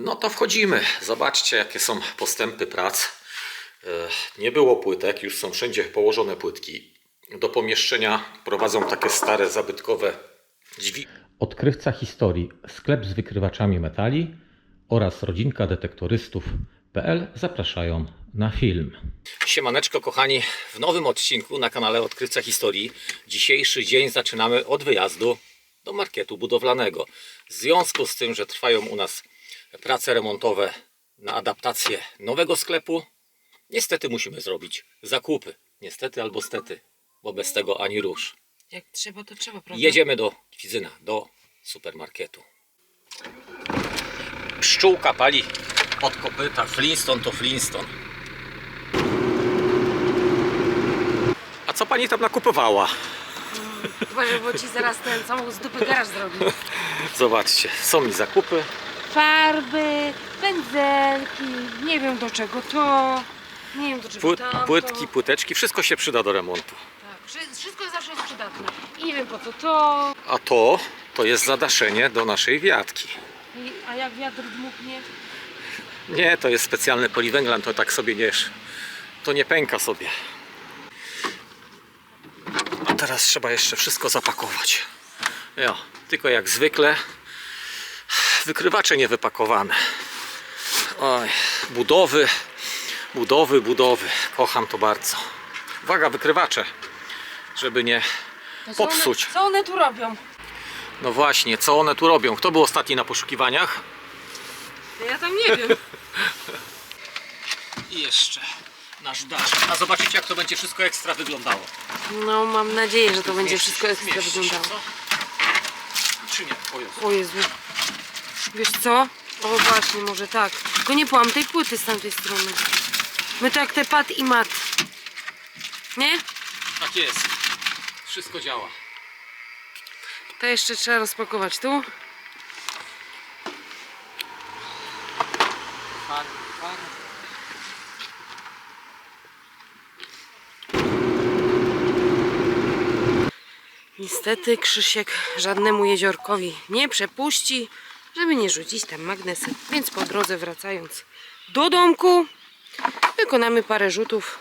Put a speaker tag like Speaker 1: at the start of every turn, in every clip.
Speaker 1: No to wchodzimy. Zobaczcie, jakie są postępy prac. E, Nie było płytek, już są wszędzie położone płytki. Do pomieszczenia prowadzą takie stare, zabytkowe drzwi. Odkrywca historii, sklep z wykrywaczami metali oraz rodzinka detektorystów.pl zapraszają na film. Siemaneczko kochani, w nowym odcinku na kanale Odkrywca Historii. Dzisiejszy dzień zaczynamy od wyjazdu do marketu budowlanego. W związku z tym, że trwają u nas prace remontowe na adaptację nowego sklepu, niestety musimy zrobić zakupy. Niestety albo stety, bo bez tego ani rusz.
Speaker 2: Jak trzeba, to trzeba, prawda?
Speaker 1: Jedziemy do Kwizyna, do supermarketu. Pszczółka pali od kopyta. Flintstone to Flintstone. A co pani tam nakupowała?
Speaker 2: Uważaj, bo ci zaraz ten samochód z dupy garaż zrobi.
Speaker 1: Zobaczcie, są mi zakupy.
Speaker 2: Farby, pędzelki, nie wiem do czego to, nie wiem do czego
Speaker 1: Płyt,
Speaker 2: tamto.
Speaker 1: płytki, płyteczki, wszystko się przyda do remontu.
Speaker 2: Tak, wszy- wszystko zawsze jest przydatne. I nie wiem po co to,
Speaker 1: A to, to jest zadaszenie do naszej wiatki.
Speaker 2: I, a jak wiatr dmuchnie,
Speaker 1: Nie, to jest specjalny poliwęglan, to tak sobie nie, to nie pęka sobie. A teraz trzeba jeszcze wszystko zapakować. Jo, tylko jak zwykle wykrywacze niewypakowane. Oj, budowy, budowy, budowy. Kocham to bardzo. Uwaga, wykrywacze, żeby nie
Speaker 2: to co
Speaker 1: popsuć.
Speaker 2: One, co one tu robią?
Speaker 1: No właśnie, co one tu robią? Kto był ostatni na poszukiwaniach?
Speaker 2: Ja tam nie wiem.
Speaker 1: I jeszcze nasz dasz. A zobaczycie jak to będzie wszystko ekstra wyglądało.
Speaker 2: No mam nadzieję, że to będzie wszystko ekstra wyglądało.
Speaker 1: Czy nie? O Jezu.
Speaker 2: O Jezu. Wiesz co? O właśnie, może tak. Tylko nie połam tej płyty z tamtej strony. My to jak te pat i mat. Nie?
Speaker 1: Tak jest. Wszystko działa.
Speaker 2: To jeszcze trzeba rozpakować tu.
Speaker 1: Far, far.
Speaker 2: Niestety Krzysiek żadnemu jeziorkowi nie przepuści, żeby nie rzucić tam magnesem. Więc po drodze wracając do domku wykonamy parę rzutów.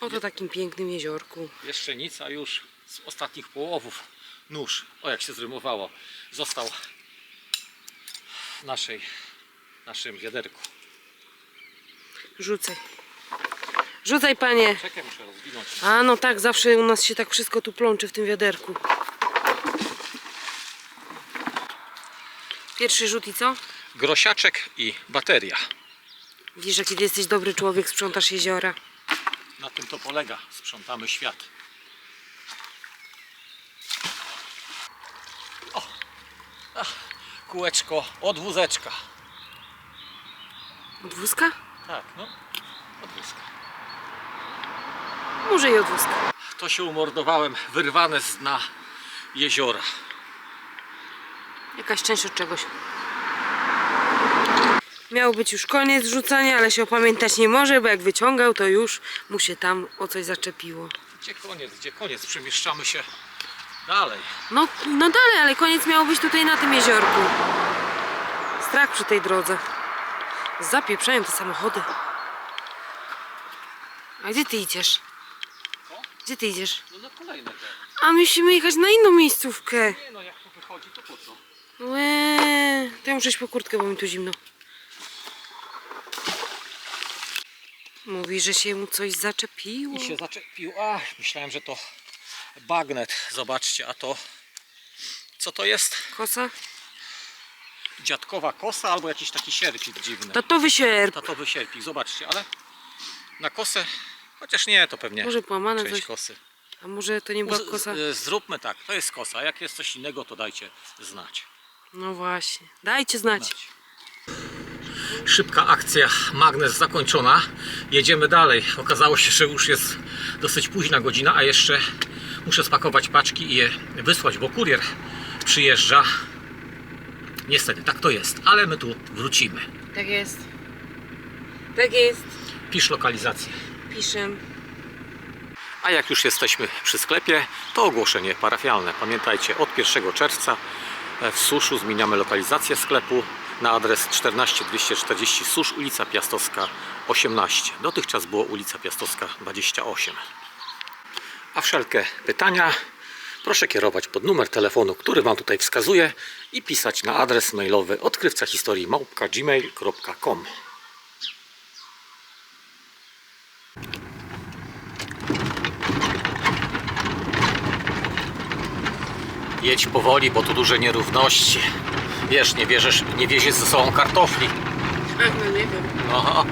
Speaker 2: Oto takim pięknym jeziorku.
Speaker 1: Jeszcze nic, a już z ostatnich połowów nóż, o jak się zrymowało, został w naszej, naszym wiaderku.
Speaker 2: Rzucaj. Rzucaj panie.
Speaker 1: Czekaj, muszę rozwinąć.
Speaker 2: A no tak, zawsze u nas się tak wszystko tu plączy w tym wiaderku. Pierwszy rzut i co?
Speaker 1: Grosiaczek i bateria.
Speaker 2: Widzisz, że kiedy jesteś dobry człowiek, sprzątasz jeziora.
Speaker 1: Na tym to polega. Sprzątamy świat. O! Ach, kółeczko od wózeczka.
Speaker 2: Od wózka?
Speaker 1: Tak, no. Od wózka.
Speaker 2: Może i od wózka.
Speaker 1: To się umordowałem, wyrwane z dna jeziora.
Speaker 2: Jakaś część od czegoś. Miał być już koniec rzucania, ale się opamiętać nie może, bo jak wyciągał, to już mu się tam o coś zaczepiło.
Speaker 1: Gdzie koniec, gdzie koniec? Przemieszczamy się dalej.
Speaker 2: No, no dalej, ale koniec miał być tutaj na tym jeziorku. Strach przy tej drodze. Zapieprzają te samochody. A gdzie ty idziesz? Gdzie ty idziesz?
Speaker 1: No na kolejne te.
Speaker 2: A musimy jechać na inną miejscówkę.
Speaker 1: Nie no, jak to wychodzi, to po co?
Speaker 2: Łe, to ja muszę iść po kurtkę, bo mi tu zimno. Mówi, że się mu coś zaczepiło.
Speaker 1: I się zaczepił. A, myślałem, że to bagnet. Zobaczcie, a to... Co to jest?
Speaker 2: Kosa?
Speaker 1: Dziadkowa kosa albo jakiś taki sierpik dziwny.
Speaker 2: Tatowy sierp.
Speaker 1: Tatowy sierpik, zobaczcie, ale na kosę, chociaż nie, to pewnie
Speaker 2: Może połamane
Speaker 1: część
Speaker 2: coś.
Speaker 1: kosy.
Speaker 2: A może to nie była
Speaker 1: Z- z-
Speaker 2: kosa?
Speaker 1: y, Zróbmy tak, to jest kosa, jak jest coś innego, to dajcie znać.
Speaker 2: No właśnie. Dajcie znać.
Speaker 1: Szybka akcja, magnes zakończona. Jedziemy dalej. Okazało się, że już jest dosyć późna godzina, a jeszcze muszę spakować paczki i je wysłać, bo kurier przyjeżdża. Niestety, tak to jest, ale my tu wrócimy.
Speaker 2: Tak jest. Tak jest.
Speaker 1: Pisz lokalizację.
Speaker 2: Piszę.
Speaker 1: A jak już jesteśmy przy sklepie, to ogłoszenie parafialne. Pamiętajcie, od 1 czerwca w Suszu zmieniamy lokalizację sklepu. na adres 14240 Susz, ulica Piastowska 18. Dotychczas było ulica Piastowska 28. A wszelkie pytania proszę kierować pod numer telefonu, który Wam tutaj wskazuję i pisać na adres mailowy odkrywca Jedź powoli, bo tu duże nierówności. Wiesz, nie wierzysz, nie wiezie ze sobą kartofli.
Speaker 2: No nie wiem.
Speaker 1: Aha.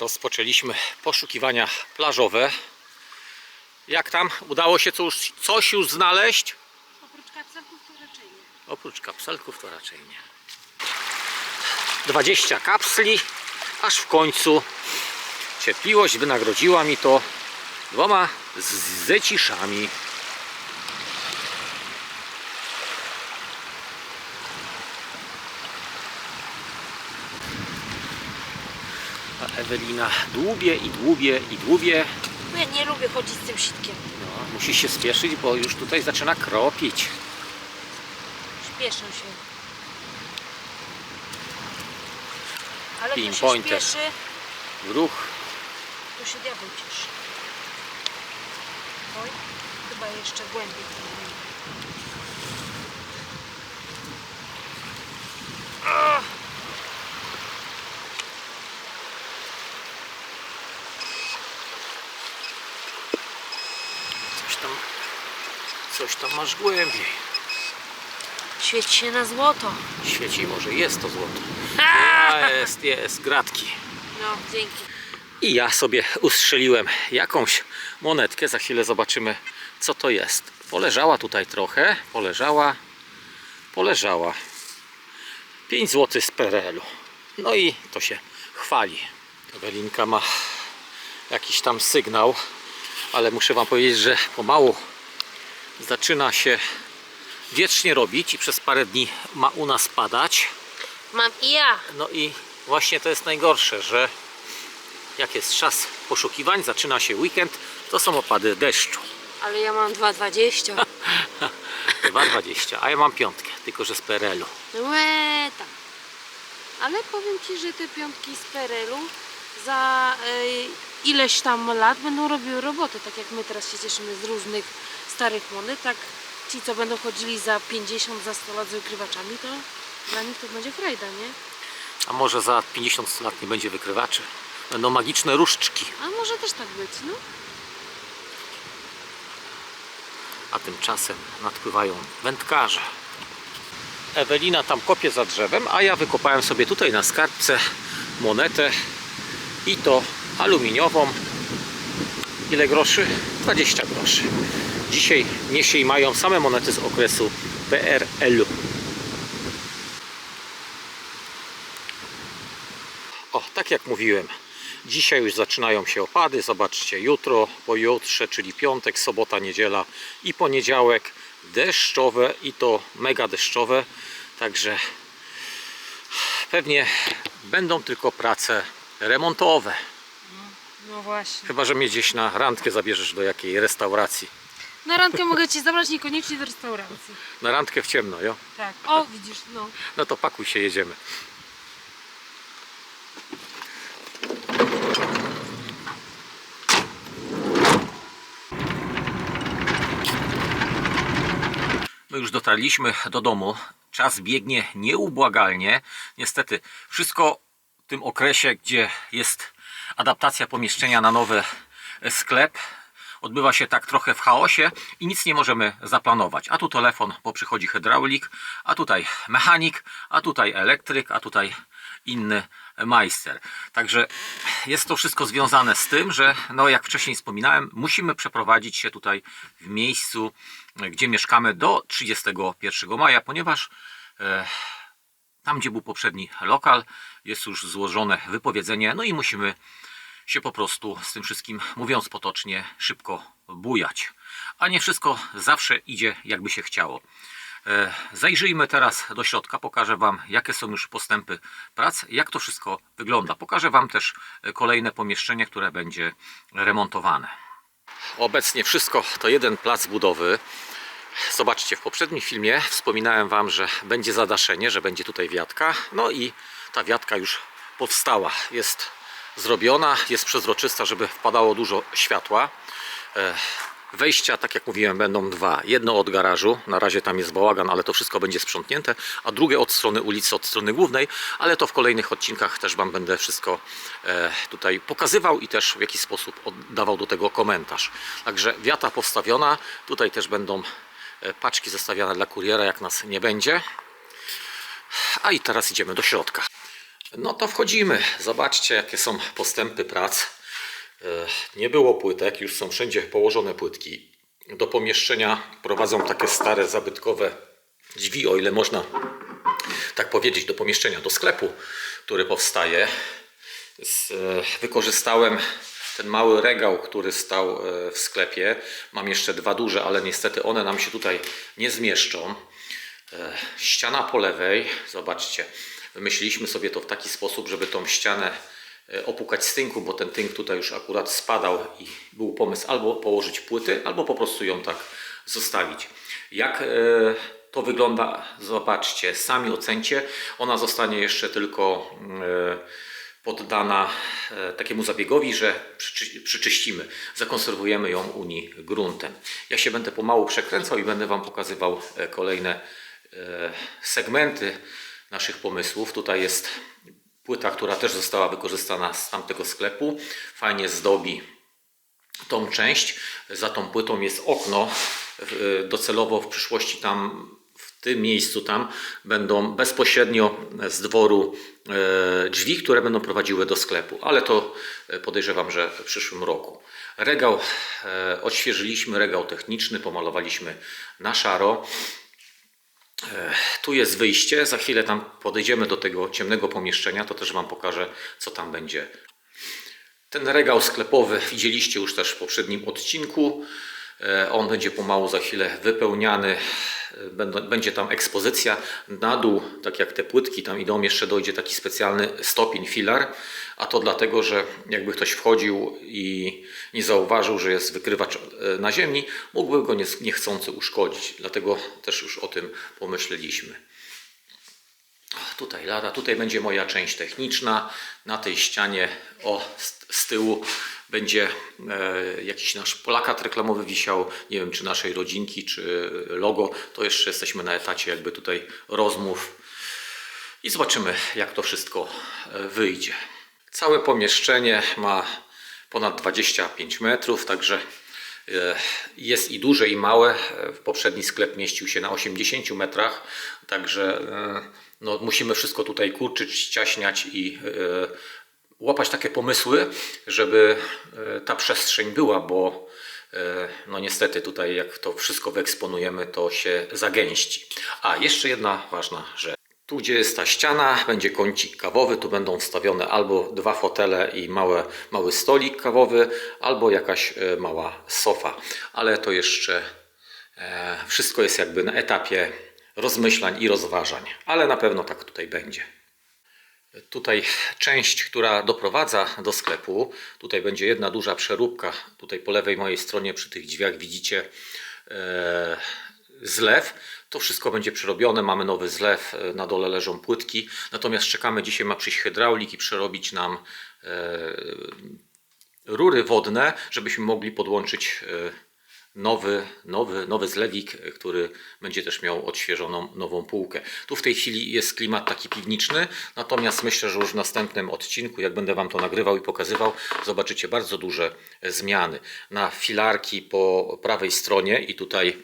Speaker 1: Rozpoczęliśmy poszukiwania plażowe. Jak tam? Udało się coś, coś już znaleźć?
Speaker 2: Oprócz kapselków to raczej nie.
Speaker 1: Oprócz kapselków to raczej nie. 20 kapsli, aż w końcu cierpliwość wynagrodziła mi to dwoma zeciszami. A Ewelina dłubie i dłubie i dłubie.
Speaker 2: No ja nie lubię chodzić z tym sitkiem.
Speaker 1: No, musi się spieszyć, bo już tutaj zaczyna kropić.
Speaker 2: Śpieszę się. Ale kto się
Speaker 1: ruch.
Speaker 2: To się diabeł cieszy. Oj, chyba jeszcze głębiej. Ach.
Speaker 1: Coś tam, coś tam masz głębiej.
Speaker 2: Świeci się na złoto.
Speaker 1: Świeci, może jest to złoto. A, jest, jest, gratki.
Speaker 2: No, dzięki.
Speaker 1: I ja sobie ustrzeliłem jakąś monetkę. Za chwilę zobaczymy, co to jest. Poleżała tutaj trochę, poleżała, poleżała. 5 zł z PRL-u. No i to się chwali. Ewelinka ma jakiś tam sygnał, ale muszę Wam powiedzieć, że pomału zaczyna się wiecznie robić i przez parę dni ma u nas padać.
Speaker 2: Mam i ja.
Speaker 1: No i właśnie to jest najgorsze, że jak jest czas poszukiwań, zaczyna się weekend, to są opady deszczu.
Speaker 2: Ale ja mam 2,20.
Speaker 1: 2,20, a ja mam piątkę, tylko że z PRL-u.
Speaker 2: Łe, tak. Ale powiem Ci, że te piątki z PRL-u za y, ileś tam lat będą robiły robotę. Tak jak my teraz się cieszymy z różnych starych monet, tak ci, co będą chodzili za 50, za 100 lat z wykrywaczami, to dla nich to będzie frajda, nie?
Speaker 1: A może za 50 lat nie będzie wykrywaczy? Będą magiczne różdżki,
Speaker 2: A może też tak być, no?
Speaker 1: a tymczasem nadpływają wędkarze. Ewelina tam kopie za drzewem, a ja wykopałem sobie tutaj na skarbce monetę i to aluminiową. Ile groszy? 20 groszy. Dzisiaj niesie i mają same monety z okresu PRL-u. O, tak jak mówiłem, dzisiaj już zaczynają się opady. Zobaczcie, jutro, pojutrze, czyli piątek, sobota, niedziela i poniedziałek deszczowe i to mega deszczowe. Także pewnie będą tylko prace remontowe.
Speaker 2: No właśnie.
Speaker 1: Chyba, że mnie gdzieś na randkę zabierzesz do jakiej restauracji.
Speaker 2: Na randkę mogę Cię zabrać niekoniecznie do restauracji.
Speaker 1: Na randkę w ciemno, jo?
Speaker 2: Tak. O, widzisz, no.
Speaker 1: No to pakuj się, jedziemy. My już dotarliśmy do domu. Czas biegnie nieubłagalnie. Niestety, wszystko w tym okresie, gdzie jest adaptacja pomieszczenia na nowy sklep, odbywa się tak trochę w chaosie i nic nie możemy zaplanować. A tu telefon, bo przychodzi hydraulik, a tutaj mechanik, a tutaj elektryk, a tutaj inny majster. Także jest to wszystko związane z tym, że no jak wcześniej wspominałem, musimy przeprowadzić się tutaj w miejscu, gdzie mieszkamy do 31 maja, ponieważ e, tam, gdzie był poprzedni lokal, jest już złożone wypowiedzenie, no i musimy się po prostu z tym wszystkim, mówiąc potocznie, szybko bujać. A nie wszystko zawsze idzie jakby się chciało. E, Zajrzyjmy teraz do środka, pokażę Wam jakie są już postępy prac, jak to wszystko wygląda. Pokażę Wam też e, kolejne pomieszczenie, które będzie remontowane. Obecnie wszystko to jeden plac budowy. Zobaczcie, w poprzednim filmie wspominałem Wam, że będzie zadaszenie, że będzie tutaj wiatka. No i ta wiatka już powstała. Jest zrobiona, jest przezroczysta, żeby wpadało dużo światła. Wejścia, tak jak mówiłem, będą dwa. Jedno od garażu, na razie tam jest bałagan, ale to wszystko będzie sprzątnięte, a drugie od strony ulicy, od strony głównej, ale to w kolejnych odcinkach też Wam będę wszystko e, tutaj pokazywał i też w jakiś sposób oddawał do tego komentarz. Także wiata postawiona, tutaj też będą e, paczki zostawiane dla kuriera, jak nas nie będzie. A i teraz idziemy do środka. No to wchodzimy. Zobaczcie, jakie są postępy prac. Nie było płytek, już są wszędzie położone płytki. Do pomieszczenia prowadzą takie stare, zabytkowe drzwi, o ile można tak powiedzieć, do pomieszczenia, do sklepu, który powstaje. E, wykorzystałem ten mały regał, który stał e, w sklepie. Mam jeszcze dwa duże, ale niestety one nam się tutaj nie zmieszczą. E, Ściana po lewej, zobaczcie, wymyśliliśmy sobie to w taki sposób, żeby tą ścianę opukać z tynku, bo ten tynk tutaj już akurat spadał i był pomysł albo położyć płyty, albo po prostu ją tak zostawić. Jak e, to wygląda, zobaczcie, sami ocencie. Ona zostanie jeszcze tylko e, poddana e, takiemu zabiegowi, że przyczy- przyczyścimy, zakonserwujemy ją Unii gruntem. Ja się będę pomału przekręcał i będę Wam pokazywał e, kolejne e, segmenty naszych pomysłów. Tutaj jest płyta, która też została wykorzystana z tamtego sklepu. Fajnie zdobi tą część. Za tą płytą jest okno. E, Docelowo w przyszłości tam, w tym miejscu tam będą bezpośrednio z dworu e, drzwi, które będą prowadziły do sklepu, ale to e, podejrzewam, że w przyszłym roku. Regał odświeżyliśmy, regał techniczny, pomalowaliśmy na szaro. Tu jest wyjście, za chwilę tam podejdziemy do tego ciemnego pomieszczenia, to też Wam pokażę, co tam będzie. Ten regał sklepowy widzieliście już też w poprzednim odcinku. E, On będzie pomału za chwilę wypełniany. E, Będzie tam ekspozycja. Na dół, tak jak te płytki tam idą, jeszcze dojdzie taki specjalny stopień, filar. A to dlatego, że jakby ktoś wchodził i nie zauważył, że jest wykrywacz e, na ziemi, mógłby go nie- niechcący uszkodzić. Dlatego też już o tym pomyśleliśmy. Tutaj lada, tutaj będzie moja część techniczna. Na tej ścianie o z tyłu będzie e, jakiś nasz plakat reklamowy wisiał, nie wiem czy naszej rodzinki, czy logo. To jeszcze jesteśmy na etacie jakby tutaj rozmów i zobaczymy jak to wszystko e, wyjdzie. Całe pomieszczenie ma ponad 25 metrów, także e, jest i duże i małe. Poprzedni sklep mieścił się na 80 metrach, także no, musimy wszystko tutaj kurczyć, ściaśniać i łapać takie pomysły, żeby e, ta przestrzeń była, bo e, no niestety tutaj jak to wszystko wyeksponujemy, to się zagęści. A jeszcze jedna ważna rzecz. Tu, gdzie jest ta ściana, będzie kącik kawowy. Tu będą wstawione albo dwa fotele i małe, mały stolik kawowy, albo jakaś e, mała sofa. Ale to jeszcze wszystko jest jakby na etapie rozmyślań i rozważań. Ale na pewno tak tutaj będzie. Tutaj część, która doprowadza do sklepu. Tutaj będzie jedna duża przeróbka. Tutaj po lewej mojej stronie przy tych drzwiach widzicie e, zlew. To wszystko będzie przerobione. Mamy nowy zlew. e, Na dole leżą płytki. Natomiast czekamy dzisiaj ma przyjść hydraulik i przerobić nam e, rury wodne, żebyśmy mogli podłączyć e, nowy, nowy, nowy zlewik, e, który będzie też miał odświeżoną nową półkę. Tu w tej chwili jest klimat taki piwniczny, natomiast myślę, że już w następnym odcinku, jak będę Wam to nagrywał i pokazywał, zobaczycie bardzo duże e, zmiany. Na filarki po prawej stronie i tutaj,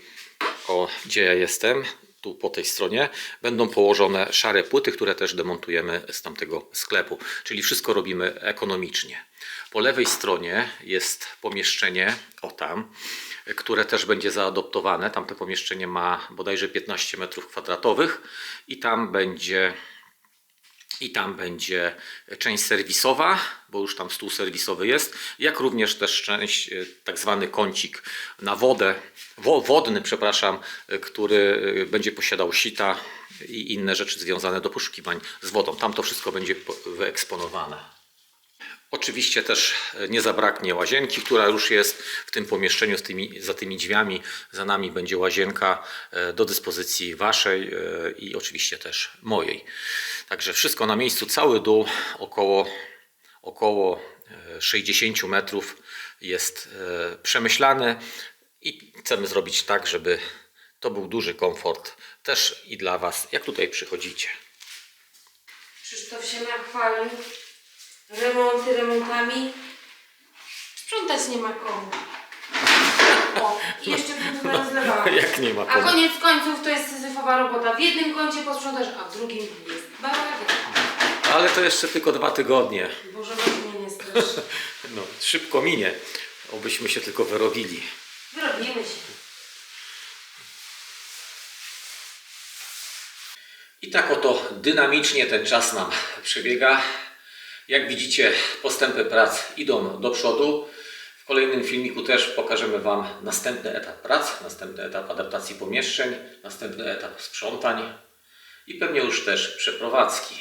Speaker 1: o, gdzie ja jestem, tu po tej stronie będą położone szare płyty, które też demontujemy z tamtego sklepu. Czyli wszystko robimy ekonomicznie. Po lewej stronie jest pomieszczenie, o tam, które też będzie zaadoptowane. Tamte pomieszczenie ma bodajże 15 m2 i tam będzie i tam będzie część serwisowa, bo już tam stół serwisowy jest, jak również też część, e, tak zwany kącik na wodę, wo, wodny, przepraszam, e, który e, będzie posiadał sita i inne rzeczy związane do poszukiwań z wodą. Tam to wszystko będzie po- wyeksponowane. Oczywiście też e, nie zabraknie łazienki, która już jest w tym pomieszczeniu z tymi, za tymi drzwiami. Za nami będzie łazienka e, do dyspozycji Waszej e, i oczywiście też mojej. Także wszystko na miejscu, cały dół około, około e, 60 metrów jest przemyślany i chcemy zrobić tak, żeby to był duży komfort też i dla Was, jak tutaj przychodzicie.
Speaker 2: Krzysztof się nachwalił. Remonty remontami. Sprzątać nie ma komu. O, i jeszcze rozlewała.
Speaker 1: Jak nie ma
Speaker 2: A
Speaker 1: komu.
Speaker 2: koniec końców to jest syzyfowa robota. W jednym kącie posprzątasz, a w drugim jest bałagan.
Speaker 1: Ale to jeszcze tylko dwa tygodnie.
Speaker 2: Boże, weź mnie nie strasz.
Speaker 1: No, szybko minie. Obyśmy się tylko wyrobili.
Speaker 2: Wyrobimy się.
Speaker 1: I tak oto dynamicznie ten czas nam przebiega. Jak widzicie, postępy prac idą do przodu. W kolejnym filmiku też pokażemy Wam następny etap prac, następny etap adaptacji pomieszczeń, następny etap sprzątań i pewnie już też przeprowadzki.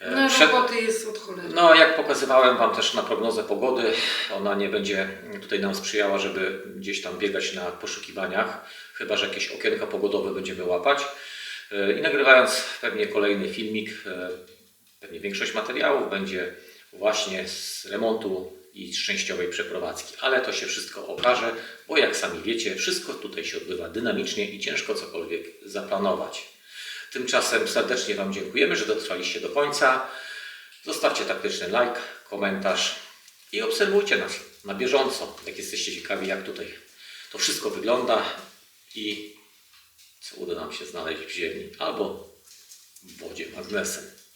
Speaker 1: E,
Speaker 2: No
Speaker 1: przed-
Speaker 2: roboty jest od cholery.
Speaker 1: No, jak pokazywałem Wam też na prognozę pogody, ona nie będzie tutaj nam sprzyjała, żeby gdzieś tam biegać na poszukiwaniach, chyba że jakieś okienka pogodowe będziemy łapać. E, I nagrywając pewnie kolejny filmik, e, pewnie większość materiałów będzie właśnie z remontu i z częściowej przeprowadzki, ale to się wszystko okaże, bo jak sami wiecie, wszystko tutaj się odbywa dynamicznie i ciężko cokolwiek zaplanować. Tymczasem serdecznie Wam dziękujemy, że dotrwaliście do końca. Zostawcie taktyczny like, komentarz i obserwujcie nas na bieżąco, jak jesteście ciekawi, jak tutaj to wszystko wygląda i co uda nam się znaleźć w ziemi albo w wodzie magnesem.